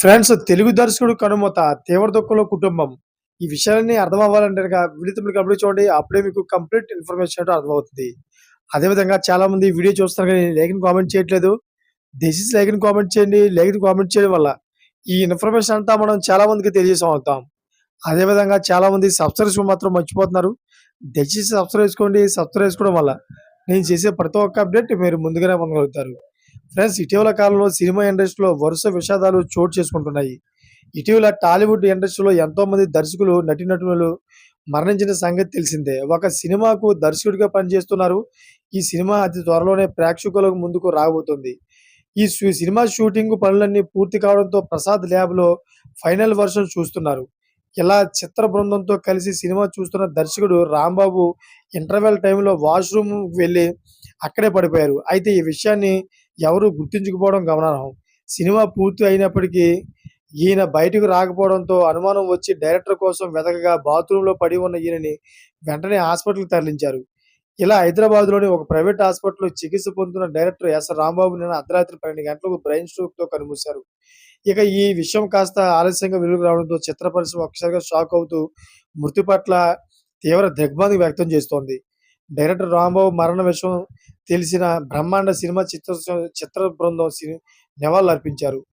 Friends Telugu దర్శకుడు కనుమత తీవ్ర దుఃఖంలో కుటుంబం. ఈ విషయాలన్నీ అర్థం అవ్వాలంటే కనుక వీడియో కంప్లీట్ చూడండి అప్పుడే మీకు కంప్లీట్ ఇన్ఫర్మేషన్ అంటే అర్థమవుతుంది. అదేవిధంగా చాలా మంది వీడియో చూస్తారు కానీ లేఖని కామెంట్ చేయట్లేదు. దయచేసి లేఖని కామెంట్ చేయండి లేఖని కామెంట్ చేయడం వల్ల ఈ ఇన్ఫర్మేషన్ అంతా మనం చాలా మందికి తెలియజేసాం అవుతాం. అదేవిధంగా చాలా మంది సబ్స్క్రైబ్ మాత్రం మర్చిపోతున్నారు. దయచేసి సబ్స్క్రైబ్ చేసుకోండి సబ్స్క్రైబ్ చేసుకోవడం వల్ల నేను చేసే ప్రతి ఒక్క అప్డేట్ మీరు ముందుగానే పొందగలుగుతారు. ఫ్రెండ్స్ ఇటీవల కాలంలో సినిమా ఇండస్ట్రీలో వరుస విషాదాలు చోటు చేసుకుంటున్నాయి. ఇటీవల టాలీవుడ్ ఇండస్ట్రీలో ఎంతో మంది దర్శకులు నటీనటులు మరణించిన సంగతి తెలిసిందే. ఒక సినిమాకు దర్శకుడిగా పనిచేస్తున్నారు. ఈ సినిమా అతి త్వరలోనే ప్రేక్షకులకు ముందుకు రాబోతుంది. ఈ సినిమా షూటింగ్ పనులన్నీ పూర్తి కావడంతో ప్రసాద్ ల్యాబ్లో ఫైనల్ వర్షన్ చూస్తున్నారు. ఇలా చిత్ర బృందంతో కలిసి సినిమా చూస్తున్న దర్శకుడు రాంబాబు ఇంటర్వెల్ టైంలో వాష్రూమ్ వెళ్ళి అక్కడే పడిపోయారు. అయితే ఈ విషయాన్ని ఎవరు గుర్తించకపోవడం గమనార్హం. సినిమా పూర్తి అయినప్పటికీ ఈయన బయటకు రాకపోవడంతో అనుమానం వచ్చి డైరెక్టర్ కోసం వెతకగా బాత్రూంలో పడి ఉన్న ఈయనని వెంటనే హాస్పిటల్కి తరలించారు. ఇలా హైదరాబాద్లోని ఒక ప్రైవేట్ హాస్పిటల్లో చికిత్స పొందుతున్న డైరెక్టర్ ఎస్ రాంబాబు నిన్న అర్ధరాత్రి పన్నెండు గంటలకు బ్రెయిన్ స్ట్రోక్తో కనుమూశారు. ఇక ఈ విషయం కాస్త ఆలస్యంగా వెలుగు రావడంతో చిత్ర పరిశ్రమ ఒకసారిగా షాక్ అవుతూ మృతి పట్ల తీవ్ర దిగ్భ్రాంతి వ్యక్తం చేస్తోంది. డైరెక్టర్ రాంబాబు మరణ విషయం తెలిసిన బ్రహ్మాండ సినిమా చిత్ర చిత్ర బృందం సి- నివాళులు అర్పించారు.